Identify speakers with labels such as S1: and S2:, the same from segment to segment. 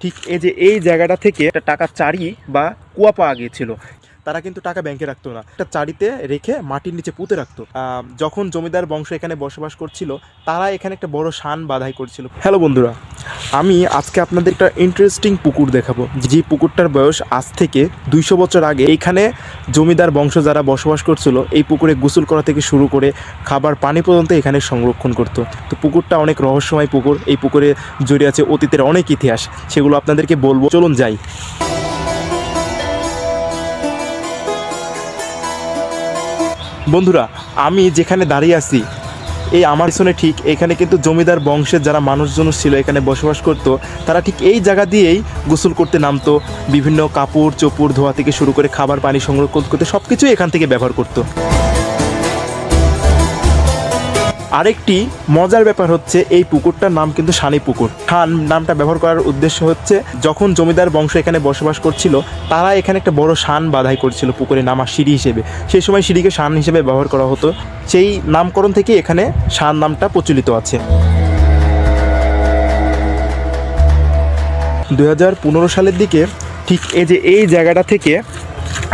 S1: ঠিক এই যে এই জায়গাটা থেকে একটা টাকা চারি বা কুয়া পাওয়া গিয়েছিল। তারা কিন্তু টাকা ব্যাংকে রাখতো না। একটা চারিতে রেখে মাটির নিচে পুঁতে রাখতো। যখন জমিদার বংশ এখানে বসবাস করছিল, তারা এখানে একটা বড় শান বাধাই করছিল। হ্যালো বন্ধুরা আমি আজকে আপনাদের একটা ইন্টারেস্টিং পুকুর দেখাবো। যে পুকুরটার বয়স আজ থেকে দুইশো বছর আগে। এইখানে জমিদার বংশ যারা বসবাস করছিল, এই পুকুরে গোসল করা থেকে শুরু করে খাবার পানি পর্যন্ত এখানে সংরক্ষণ করত। তো পুকুরটা অনেক রহস্যময় পুকুর। এই পুকুরে জড়িয়ে আছে অতীতের অনেক ইতিহাস। সেগুলো আপনাদেরকে বলব। চলুন যাই। বন্ধুরা, আমি যেখানে দাঁড়িয়ে আছি এই আমার পিছনে ঠিক এখানে কিন্তু জমিদার বংশের যারা মানুষজন ছিল এখানে বসবাস করত, তারা ঠিক এই জায়গা দিয়েই গোসল করতে নামতো, বিভিন্ন কাপড় চোপড় ধোয়া থেকে শুরু করে খাবার পানি সংরক্ষণ করতে সব কিছুই এখান থেকে ব্যবহার করতো। আরেকটি মজার ব্যাপার হচ্ছে এই পুকুরটার নাম কিন্তু সানি পুকুর। খান নামটা ব্যবহার করার উদ্দেশ্য হচ্ছে, যখন জমিদার বংশ এখানে বসবাস করছিল, তারা এখানে একটা বড় শান বাধাই করছিল পুকুরে নামা সিঁড়ি হিসেবে। সেই সময় সিঁড়িকে শান হিসেবে ব্যবহার করা হতো। সেই নামকরণ থেকে এখানে শান নামটা প্রচলিত আছে। দু হাজার পনেরো সালের দিকে ঠিক এই যে এই জায়গাটা থেকে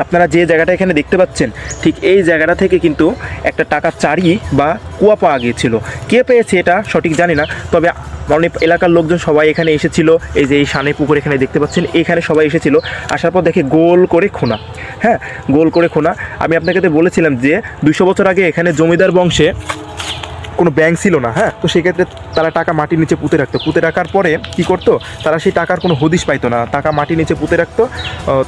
S1: আপনারা যে জায়গাটা এখানে দেখতে পাচ্ছেন, ঠিক এই জায়গাটা থেকে কিন্তু একটা টাকা চারি বা কুয়া পাওয়া গিয়েছিল। কে পেয়েছে এটা? সঠিক জানি না, তবে অনেক এলাকার লোকজন সবাই এখানে এসেছিল, এই যে এই সানে পুকুর এখানে দেখতে পাচ্ছেন, এখানে সবাই এসেছিল, আসার পর দেখে গোল করে খোনা। হ্যাঁ গোল করে খোনা। আমি আপনাকে বলেছিলাম যে দুশো বছর আগে এখানে জমিদার বংশে কোনো ব্যাংক ছিল না হ্যাঁ? তো সেক্ষেত্রে তারা টাকা মাটির নিচে পুঁতে রাখতো। পুঁতে রাখার পরে কি করতো? তারা সেই টাকার কোনো হদিশ পাইতো না। টাকা মাটির নিচে পুঁতে রাখতো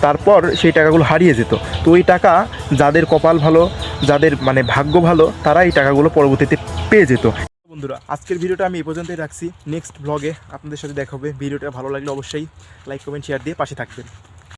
S1: তারপর সেই টাকাগুলো হারিয়ে যেত। তো ওই টাকা যাদের কপাল ভালো, যাদের মানে ভাগ্য ভালো, তারা এই টাকাগুলো পরবর্তীতে পেয়ে যেত। বন্ধুরা, আজকের ভিডিওটা আমি এই পর্যন্তই রাখছি। নেক্সট ব্লগে আপনাদের সাথে দেখা হবে। ভিডিওটা ভালো লাগলে অবশ্যই লাইক কমেন্ট শেয়ার দিয়ে পাশে থাকবেন।